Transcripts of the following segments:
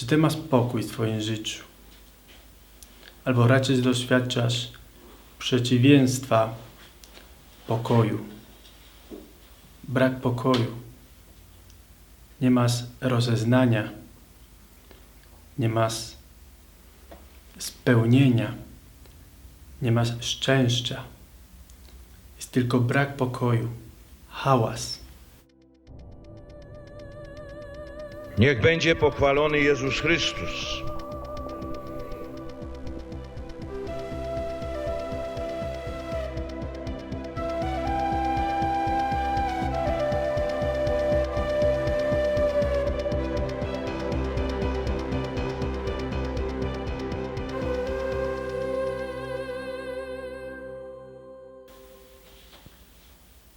Czy ty masz pokój w twoim życiu? Albo raczej doświadczasz przeciwieństwa pokoju. Brak pokoju. Nie masz rozeznania. Nie masz spełnienia. Nie masz szczęścia. Jest tylko brak pokoju. Hałas. Niech będzie pochwalony Jezus Chrystus.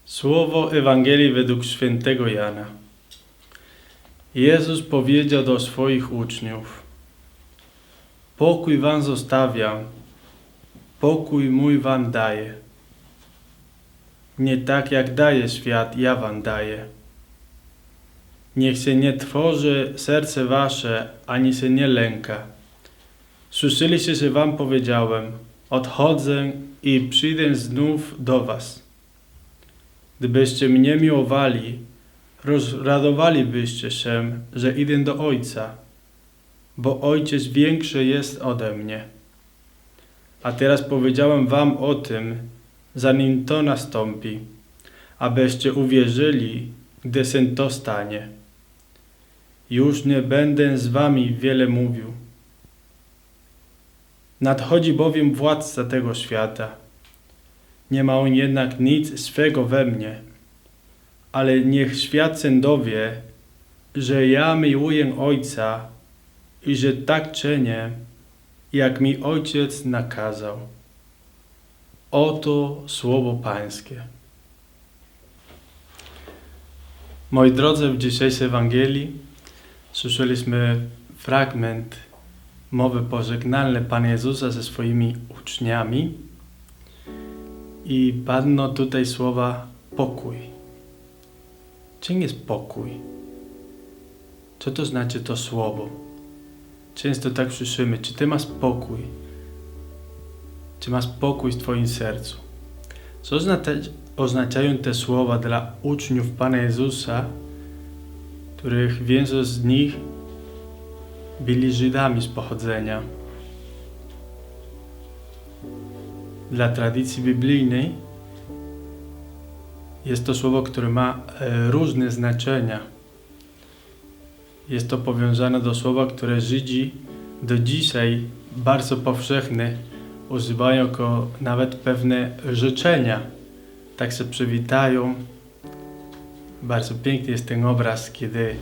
Słowo Ewangelii według świętego Jana. Jezus powiedział do swoich uczniów: Pokój wam zostawiam, pokój mój wam daję. Nie tak jak daje świat, ja wam daję. Niech się nie tworzy serce wasze, ani się nie lęka. Słyszeliście, że wam powiedziałem: Odchodzę i przyjdę znów do was. Gdybyście mnie miłowali, rozradowalibyście się, że idę do Ojca, bo Ojciec większy jest ode mnie. A teraz powiedziałem wam o tym, zanim to nastąpi, abyście uwierzyli, gdy się to stanie. Już nie będę z wami wiele mówił. Nadchodzi bowiem władca tego świata. Nie ma on jednak nic swego we mnie, ale niech świat się dowie, że ja miłuję Ojca i że tak czynię, jak mi Ojciec nakazał. Oto słowo Pańskie. Moi drodzy, w dzisiejszej Ewangelii słyszeliśmy fragment mowy pożegnalnej Pana Jezusa ze swoimi uczniami i padną tutaj słowa pokój. Czym jest pokój? Co to znaczy to słowo? Często tak słyszymy, czy ty masz pokój? Czy masz pokój w twoim sercu? Co oznaczają te słowa dla uczniów Pana Jezusa, których większość z nich byli Żydami z pochodzenia? Dla tradycji biblijnej jest to słowo, które ma e, różne znaczenia. Jest to powiązane do słowa, które Żydzi do dzisiaj bardzo powszechne używają jako nawet pewne życzenia. Tak się przywitają. Bardzo piękny jest ten obraz, kiedy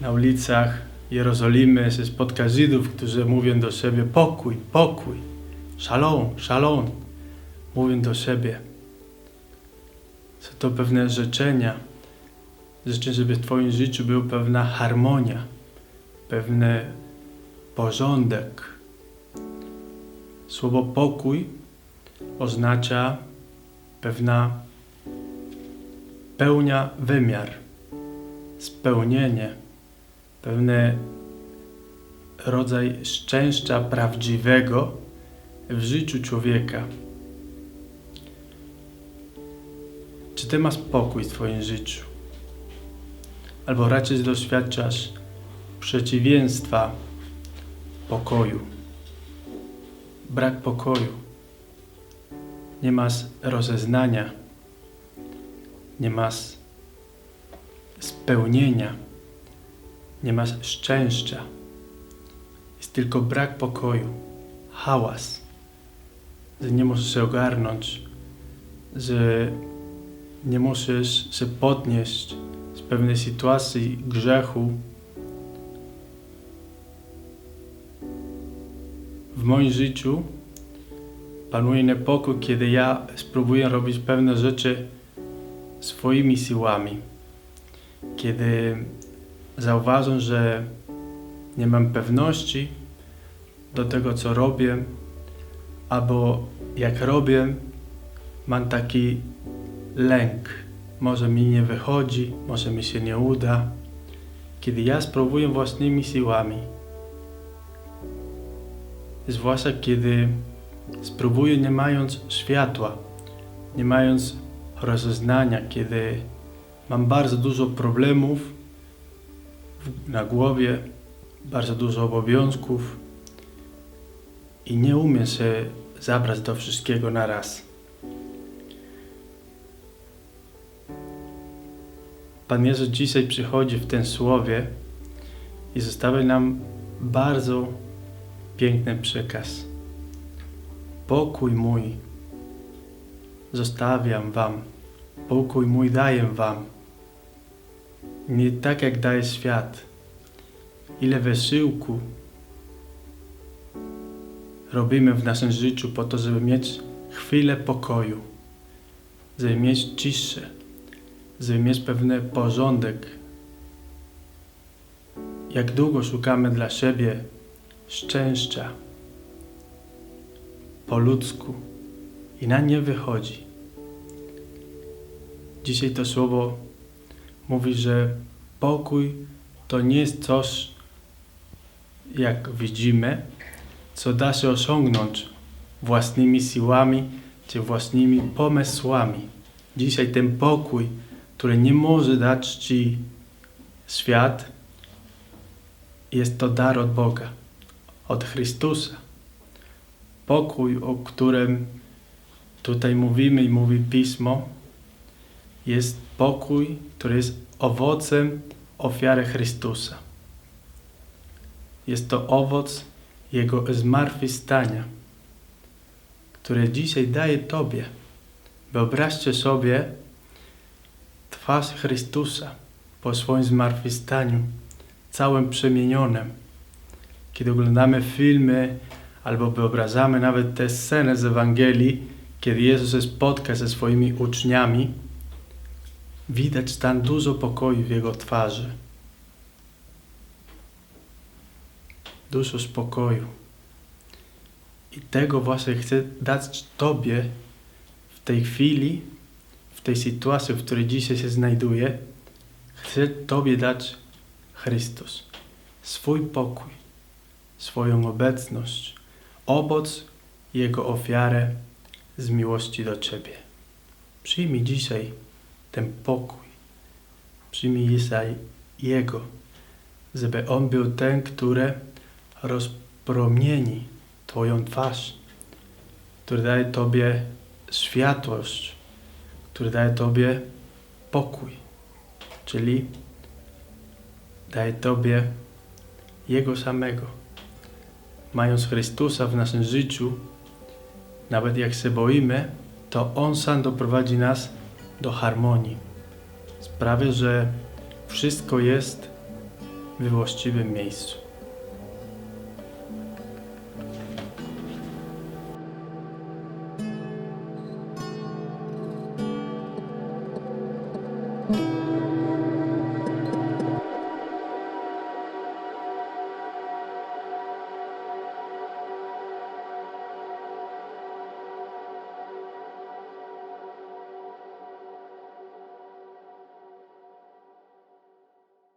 na ulicach Jerozolimy się spotka Żydów, którzy mówią do siebie pokój, pokój, szalom, szalom. Mówią do siebie. Są to pewne życzenia. Życzę, żeby w Twoim życiu była pewna harmonia, pewny porządek. Słowo pokój oznacza pewna pełnia wymiar, spełnienie, pewny rodzaj szczęścia prawdziwego w życiu człowieka. Czy ty masz pokój w twoim życiu? Albo raczej doświadczasz przeciwieństwa pokoju. Brak pokoju. Nie masz rozeznania. Nie masz spełnienia. Nie masz szczęścia. Jest tylko brak pokoju. Hałas. Że nie możesz się ogarnąć. Że nie musisz się podnieść z pewnej sytuacji grzechu. W moim życiu panuje niepokój, kiedy ja spróbuję robić pewne rzeczy swoimi siłami. Kiedy zauważam, że nie mam pewności do tego, co robię, albo jak robię, mam taki lęk. Może mi nie wychodzi, może mi się nie uda. Kiedy ja spróbuję własnymi siłami, zwłaszcza kiedy spróbuję nie mając światła, nie mając rozeznania, kiedy mam bardzo dużo problemów na głowie, bardzo dużo obowiązków i nie umiem się zabrać do wszystkiego na raz. Pan Jezus dzisiaj przychodzi w tym słowie i zostawia nam bardzo piękny przekaz. Pokój mój zostawiam wam, pokój mój daję wam. Nie tak jak daje świat. Ile wysiłku robimy w naszym życiu po to, żeby mieć chwilę pokoju, żeby mieć ciszę, żeby mieć pewny porządek. Jak długo szukamy dla siebie szczęścia po ludzku i na nie wychodzi. Dzisiaj to słowo mówi, że pokój to nie jest coś, jak widzimy, co da się osiągnąć własnymi siłami czy własnymi pomysłami. Dzisiaj ten pokój, który nie może dać Ci świat, jest to dar od Boga, od Chrystusa. Pokój, o którym tutaj mówimy i mówi Pismo, jest pokój, który jest owocem ofiary Chrystusa. Jest to owoc Jego zmartwychwstania, które dzisiaj daje Tobie. Wyobraźcie sobie twarz Chrystusa po swoim zmartwychwstaniu, całym przemienionym. Kiedy oglądamy filmy albo wyobrażamy nawet te sceny z Ewangelii, kiedy Jezus się spotka ze swoimi uczniami, widać tam dużo pokoju w Jego twarzy. Dużo spokoju. I tego właśnie chcę dać Tobie w tej chwili, tej sytuacji, w której dzisiaj się znajduję. Chcę Tobie dać Chrystus. Swój pokój, swoją obecność, owoc Jego ofiarę z miłości do Ciebie. Przyjmij dzisiaj ten pokój. Przyjmij dzisiaj Jego, żeby On był ten, który rozpromieni Twoją twarz, który daje Tobie światłość, który daje Tobie pokój, czyli daje Tobie Jego samego. Mając Chrystusa w naszym życiu, nawet jak się boimy, to On sam doprowadzi nas do harmonii. Sprawia, że wszystko jest we właściwym miejscu.